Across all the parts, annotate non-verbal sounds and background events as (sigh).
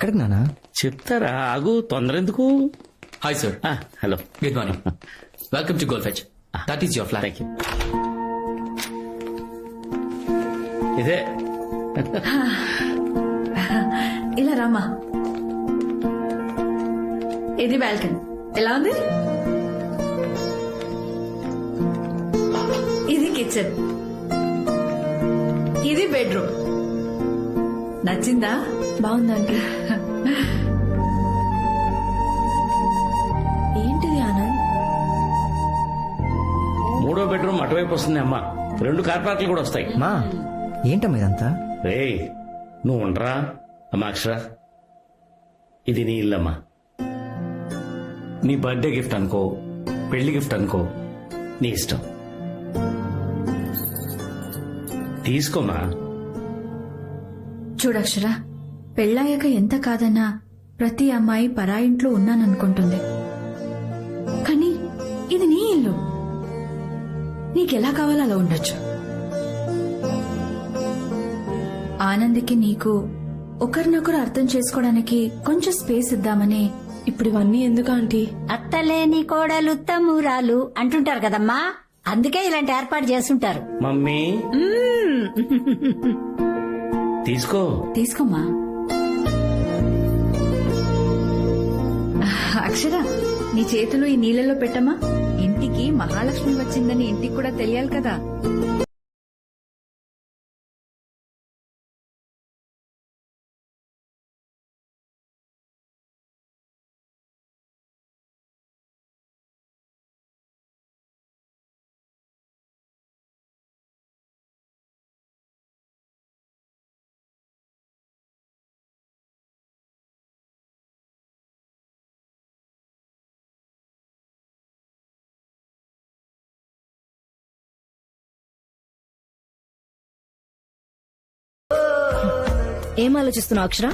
ఎక్కడికి నానా? చెప్తారా? ఆగు తొందర ఎందుకు hi sir hello. Good morning welcome to goal fetch that is your flat thank you ఇదే. (laughs) ఇలా రామా ఇది బాల్కనీ. ఎలా ఉంది? ఇది కిచెన్ ఇది బెడ్రూమ్ నచ్చిందా? బాగుందండి అటువైపు వస్తుంది అమ్మా. రెండు కార్ పార్కులు కూడా వస్తాయి. మా ఏంటమ్మా ఇదంతా? రేయ్ నువ్వు ఉండరా? అమ్మా అక్షర. ఇది నీ ఇల్లమ్మా. నీ బర్త్డే గిఫ్ట్ అనుకో పెళ్ళి గిఫ్ట్ అనుకో నీ ఇష్టం. తీసుకోమా చూడక్షరా పెళ్ళాయాక ఎంత కాదన్నా ప్రతి అమ్మాయి పరాయింట్లో ఉన్నాననుకుంటుంది. కానీ ఇది నీ ఇల్లు. నీకెలా కావాలో అలా ఉండొచ్చు. ఆనంద్కి నీకు ఒకరినొకరు అర్థం చేసుకోవడానికి కొంచెం స్పేస్ ఇద్దామని ఇప్పుడు ఇవన్నీ ఎందుకు ఆంటీ? అత్తలేని కోడలు తమ్మురాలు అంటుంటారు కదమ్మా. అందుకే ఇలాంటి ఏర్పాటు చేస్తుంటారు. మమ్మీ. తీసుకో. తీసుకోమ్మా. అక్షర నీ చేతులు ఈ నీళ్ళలో పెట్టమ్మా. మహాలక్ష్మి వచ్చిందని ఇంటికి కూడా తెలియాలి కదా. ఏం ఆలోచిస్తున్నావు అక్షర?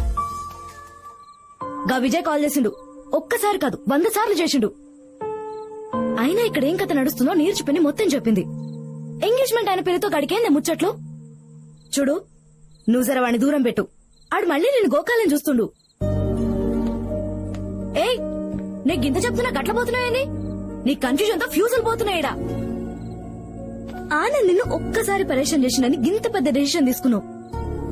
గా విజయ్ కాల్ చేసిండు. ఒక్కసారి కాదు వంద సార్లు చేసిండు. అయినా ఇక్కడ ఏం కథ నడుస్తుందో నేర్చుకుని మొత్తం చెప్పింది. ఎంగేజ్మెంట్ ఆయన పేరుతో గడికేందే ముచ్చట్లు? చూడు నువ్వు జర వాణ్ణి దూరం పెట్టు. ఆడు మళ్ళీ నేను గోకాలని చూస్తుండు. ఏయ్ నీకు గింత చెప్తున్నా గట్ల పోతున్నాయని నీ కన్ఫ్యూజన్తో ఫ్యూజులు పోతున్నాయిడా ఆనంద్ నిన్ను ఒక్కసారి పరేషన్ చేసిందని గింత పెద్ద డెసిషన్ తీసుకున్నావు.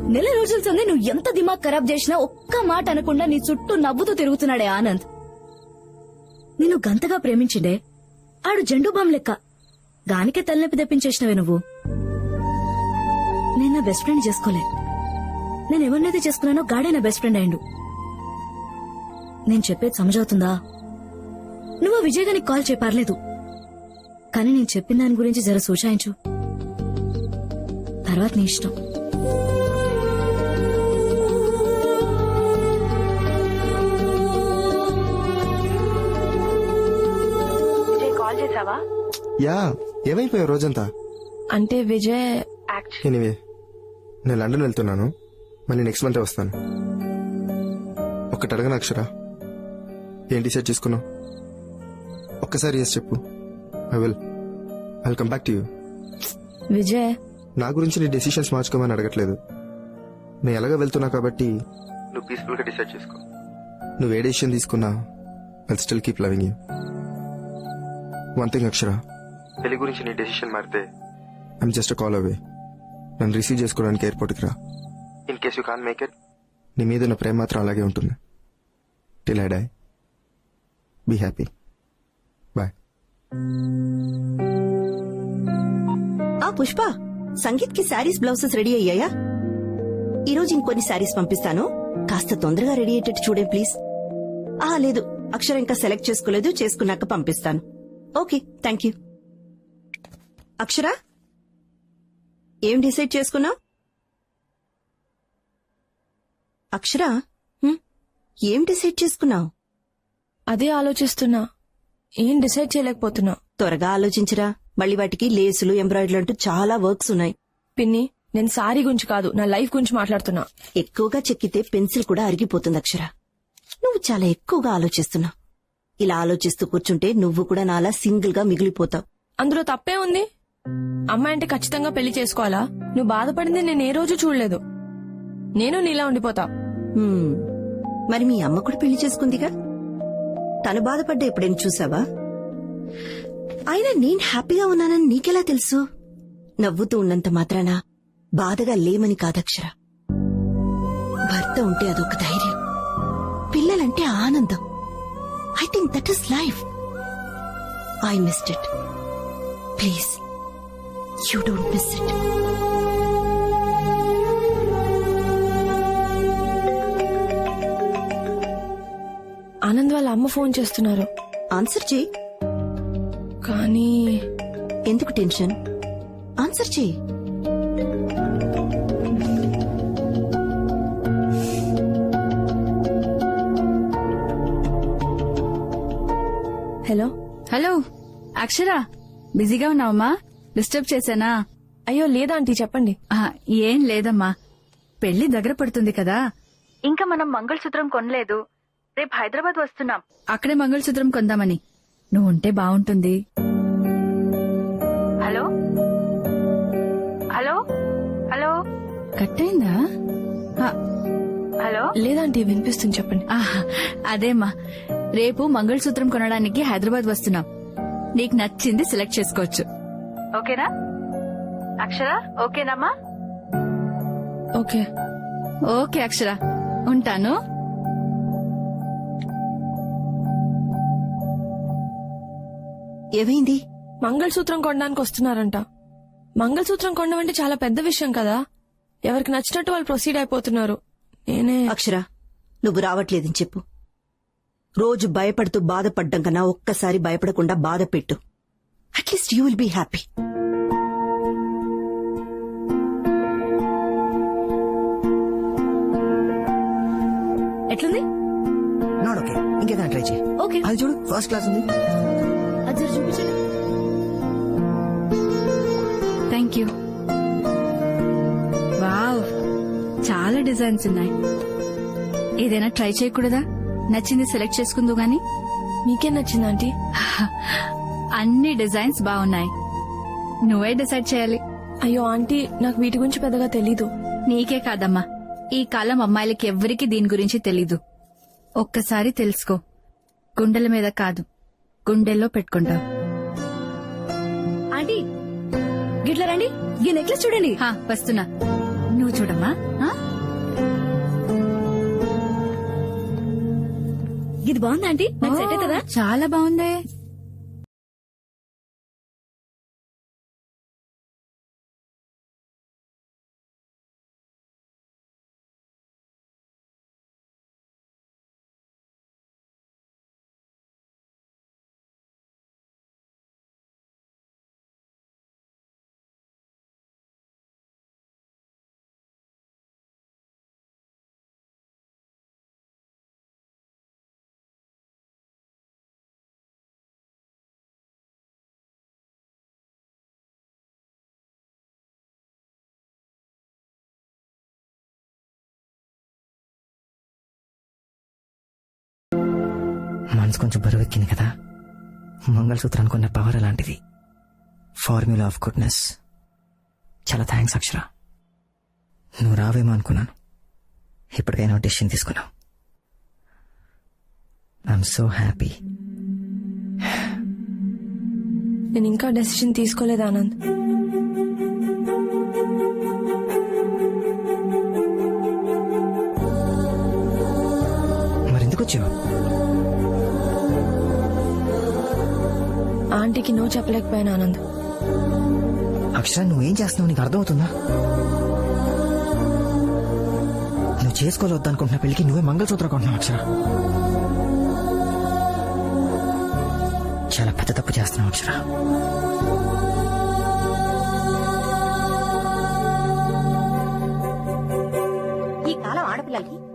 నెల రోజుల సంది నువ్వు ఎంత దిమాగ్ ఖరాబ్ చేసినా ఒక్క మాట అనకుండా నీ చుట్టూ నవ్వుతూ తిరుగుతున్నాడే ఆనంద్. నిన్ను గంతగా ప్రేమించిండే. ఆడు జండు బామ్ లెక్క. గానికే తలనొప్పి తెప్పించేసినవే నువ్వు. నేను నా బెస్ట్ ఫ్రెండ్ చేసుకోలే. నేను ఎవరినైతే చేసుకున్నానో గాడే నా బెస్ట్ ఫ్రెండ్ అయిండు. నేను చెప్పేది సమజవుతుందా? నువ్వు విజయ్ గారికి కాల్ చెప్పర్లేదు కానీ నేను చెప్పిన దాని గురించి జర సూచాయించు. తర్వాత నీ ఇష్టం. యా ఏమైపోయావు రోజంతా? అంటే విజయ్ ఎనీవే నేను లండన్ వెళ్తున్నాను. మళ్ళీ నెక్స్ట్ మంత్ వస్తాను. ఒక్కటి అడగను అక్షర? ఏం డిసైడ్ చేసుకున్నావు? ఒక్కసారి ఎస్ చెప్పు. I will I come back to you Vijay నా గురించి నీ డెసిషన్స్ మార్చుకోమని అడగట్లేదు. నేను ఎలాగ వెళ్తున్నా కాబట్టి నువ్వు పీస్ఫుల్గా డిసైడ్ చేసుకో. నువ్వు ఏ డెసిషన్ తీసుకున్నా I still keep loving you one thing Akshara పెళ్ళి గురించి నీ డెసిషన్ మారితే. ఐమ్ జస్ట్ కాల్ అవే నన్ను రిసీవ్ చేసుకోవడానికి ఎయిర్పోర్ట్కి రా. In case you can make it నీ మీద ఉన్న ప్రేమ మాత్రం అలాగే ఉంటుంది. Till I die be happy bye ఆ పుష్ప సంగీత్కి శారీస్ బ్లౌజెస్ రెడీ అయ్యాయా? ఈరోజు ఇంకొన్ని శారీస్ పంపిస్తాను. కాస్త తొందరగా రెడీ అయ్యేటట్టు చూడే ప్లీజ్. ఆ లేదు. అక్షర ఇంకా సెలెక్ట్ చేసుకోలేదు చేసుకున్నాక పంపిస్తాను. ఓకే థ్యాంక్ యూ అక్షర ఏం డిసైడ్ చేసుకున్నావు? అక్షర? ఏం డిసైడ్ చేసుకున్నావు? అదే ఆలోచిస్తున్నా. ఏం డిసైడ్ చేయలేకపోతున్నా. త్వరగా ఆలోచించరా. మళ్ళీ వాటికి లేసులు ఎంబ్రాయిడరీ అంటూ చాలా వర్క్స్ ఉన్నాయి. పిన్ని నేను సారీ గురించి కాదు నా లైఫ్ గురించి మాట్లాడుతున్నా. ఎక్కువగా చెక్కితే పెన్సిల్ కూడా అరిగిపోతుంది అక్షర. నువ్వు చాలా ఎక్కువగా ఆలోచిస్తున్నావు. ఇలా ఆలోచిస్తూ కూర్చుంటే నువ్వు కూడా నాలా సింగిల్గా మిగిలిపోతావు. అందులో తప్పే ఉంది. అమ్మాయి అంటే ఖచ్చితంగా పెళ్ళి చేసుకోవాలా? నువ్వు బాధపడింది నేను ఏ రోజు చూడలేదు. నేను నీలా ఉండిపోతా. హ్మ్. మరి మీ అమ్మ కూడా పెళ్ళి చేసుకుందిగా? తను బాధపడ్డా ఎప్పుడైనా చూసావా? అయినా నేను హ్యాపీగా ఉన్నానని నీకెలా తెలుసు? నవ్వుతూ ఉన్నంత మాత్రాన బాధగా లేమని కాదక్షర భర్త ఉంటే అదొక ధైర్యం. పిల్లలంటే ఆనందం. I think that is life I missed it please you don't miss it Anand వాళ్ళ అమ్మ ఫోన్ చేస్తున్నారు. ఆన్సర్ చేయి. కానీ ఎందుకు టెన్షన్? ఆన్సర్ చేయి. హలో? హలో అక్షర బిజీగా ఉన్నావమ్మా డిస్టర్బ్ చేశానా? అయ్యో లేదా ఆంటీ చెప్పండి. ఆ, ఏం లేదమ్మా. పెళ్ళి దగ్గర పడుతుంది కదా. ఇంకా మనం మంగళసూత్రం కొనలేదు. రేపు హైదరాబాద్ వస్తున్నాం. అక్కడే మంగళసూత్రం కొందామని. నువ్వు ఉంటే బాగుంటుంది. హలో? హలో? హలో? కట్టయిందా? ఆ, హలో? లేదాంటీ వినిపిస్తుంది చెప్పండి. ఆహా, అదేమ్మా. రేపు మంగళసూత్రం కొనడానికి హైదరాబాద్ వస్తున్నాం. నీకు నచ్చింది సెలెక్ట్ చేసుకోవచ్చు. ఓకేనా? అక్షర? ఓకేనమ్మా? ఓకే. ఓకే అక్షర. ఉంటాను. ఏమైంది? మంగళసూత్రం కొనడానికి వస్తున్నారంట. మంగళసూత్రం కొనడం అంటే చాలా పెద్ద విషయం కదా. ఎవరికి నచ్చినట్టు వాళ్ళు ప్రొసీడ్ అయిపోతున్నారు. నేనే అక్షర నువ్వు రావట్లేదని చెప్పు. రోజు భయపడుతూ బాధపడ్డం కన్నా ఒక్కసారి భయపడకుండా బాధ పెట్టు. At least you will be happy ఎట్లుంది? నాట్ ఓకే ఇంకేదైనా ట్రై చేయి ఓకే అది చూడు ఫస్ట్ క్లాస్ ఉంది. అది జర చూపించండి థ్యాంక్ యూ వావ్ చాలా డిజైన్స్ ఉన్నాయి. ఏదైనా ట్రై చేయకూడదా? నచ్చింది సెలెక్ట్ చేసుకుందు గాని? మీకేం నచ్చింది ఆంటీ? (laughs) అన్ని డిజైన్స్ బాగున్నాయి నువ్వే డిసైడ్ చేయాలి. అయ్యో ఆంటీ నాకు వీటి గురించి పెద్దగా తెలీదు. నీకే కాదమ్మా. ఈ కాలం అమ్మాయిలకి ఎవ్వరికి దీని గురించి తెలీదు. ఒక్కసారి తెలుసుకో. గుండెల మీద కాదు గుండెల్లో పెట్టుకుంటావు. ఆంటీ గిట్ల రండి. ఈ నెక్లెస్ చూడండి. హా, వస్తున్నా. నువ్వు చూడమ్మా. ఆ? ఇది బాగుందా ఆంటీ? నాకు సెట్ అవుతుందా? ఓ, చాలా బాగుందే. మనసు కొంచెం బరువెక్కింది కదా. మంగళసూత్రానికి ఉన్న పవర్ అలాంటిది. ఫార్మ్యులా ఆఫ్ గుడ్నెస్ చాలా థ్యాంక్స్ అక్షర. నువ్వు రావేమో అనుకున్నాను. ఇప్పటికైనా డెసిషన్ తీసుకున్నావు. ఐఎమ్ సో హ్యాపీ నేను ఇంకా డెసిషన్ తీసుకోలేదు ఆనంద్. మరెందుకు వచ్చావు? ఆంటీకి నో చెప్పలేకపోయాను ఆనంద్. అక్షర నువ్వేం చేస్తున్నావు? నీకు అర్థమవుతుందా? నువ్వు చేసుకోవద్దు అనుకుంటున్న పెళ్ళికి నువ్వే మంగళసూత్రం కొంటున్నావు అక్షర. చాలా పెద్ద తప్పు చేస్తున్నావు అక్షర.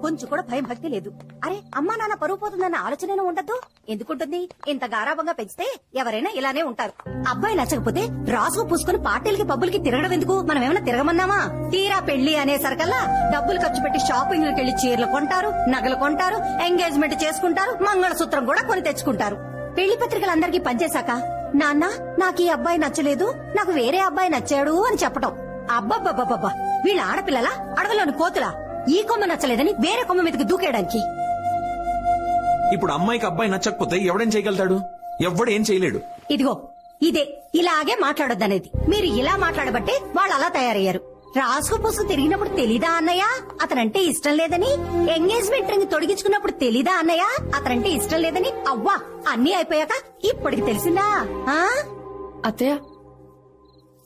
కొంచెం కూడా భయం భక్తి లేదు. అరే అమ్మా నాన్న పరువు పోతుందన్న ఆలోచన ఉండద్దు? ఎందుకుంటుంది? ఇంత గారాభంగా పెంచితే ఎవరైనా ఇలానే ఉంటారు. అబ్బాయి నచ్చకపోతే రాసుకు పూసుకుని పార్టీలకి పబ్బులకి తిరగడం ఎందుకు? మనం ఏమైనా తిరగమన్నామా? తీరా పెళ్ళి అనేసరికల్లా డబ్బులు ఖర్చు పెట్టి షాపింగ్ వెళ్ళి చీరలు కొంటారు నగలు కొంటారు ఎంగేజ్మెంట్ చేసుకుంటారు మంగళసూత్రం కూడా కొని తెచ్చుకుంటారు. పెళ్ళి పత్రికలందరికీ పనిచేశాక నాన్న నాకు ఈ అబ్బాయి నచ్చలేదు నాకు వేరే అబ్బాయి నచ్చాడు అని చెప్పటం. అబ్బబ్బబ్బబ్బా వీళ్ళ ఆడపిల్లల? అడవిలోని కోతులా? ఈ కొమ్మ నచ్చలేదని వేరే కొమ్మ మీదకి దూకేయడానికి. ఇప్పుడు అమ్మాయికి అబ్బాయి నచ్చకపోతే ఎవడేం చేయగలుగుతాడు? ఎవడు ఏం చేయలేడు. ఇదిగో ఇదే ఇలాగే మాట్లాడొద్దనేది. మీరు ఇలా మాట్లాడబట్టే వాళ్ళు అలా తయారయ్యారు. రాసుకు పుసుకు తిరిగినప్పుడు తెలీదా అన్నయ్య? అతనంటే ఇష్టం లేదని? ఎంగేజ్మెంట్ రింగ్ తొడిగించుకున్నప్పుడు తెలీదా అన్నయ్య? అతనంటే ఇష్టం లేదని? అవ్వా అన్నీ అయిపోయాక ఇప్పటికి తెలిసిందా? ఆ? అత్తయ్య.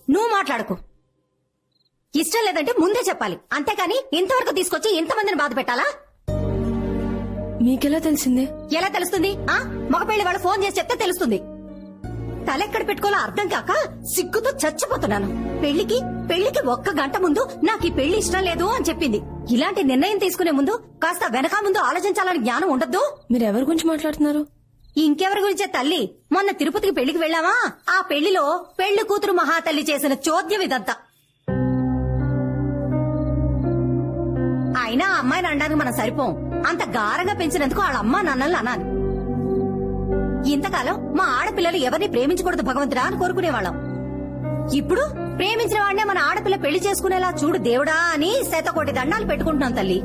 నువ్వు మాట్లాడకు. ఇష్టం లేదంటే ముందే చెప్పాలి. అంతేకాని ఇంతవరకు తీసుకొచ్చి ఇంతమందిని బాధ పెట్టాలా? మీకెలా తెలిసిందే? ఎలా తెలుస్తుంది? ఆ? మగపెళ్ళి వాళ్ళు ఫోన్ చేసి చెప్తే తెలుస్తుంది. తలెక్కడ పెట్టుకోవాలో అర్థం కాక సిగ్గుతో చచ్చిపోతున్నాను. పెళ్ళికి పెళ్ళికి ఒక్క గంట ముందు నాకు ఈ పెళ్ళి ఇష్టం లేదు అని చెప్పింది. ఇలాంటి నిర్ణయం తీసుకునే ముందు కాస్త వెనక ముందు ఆలోచించాలని జ్ఞానం ఉండద్దు. మీరు ఎవరి గురించి మాట్లాడుతున్నారు? ఇంకెవరి గురించే తల్లి? మొన్న తిరుపతికి పెళ్ళికి వెళ్ళావా? ఆ పెళ్ళిలో పెళ్ళి కూతురు మహాతల్లి చేసిన చోద్యం ఇదంతా. అయినా ఆ అమ్మాయిని అనడానికి మనం సరిపోం. అంత గారంగా పెంచినందుకు వాళ్ళ అమ్మా నాన్నల్ని అనాలి. ఇంతకాలం మా ఆడపిల్లలు ఎవరిని ప్రేమించకూడదు భగవంతుడా అని కోరుకునేవాళ్ళం. ఇప్పుడు ప్రేమించిన వాడినే మన ఆడపిల్ల పెళ్ళి చేసుకునేలా చూడు దేవుడా అని శతకోటి దండాలు పెట్టుకుంటున్నాం తల్లి.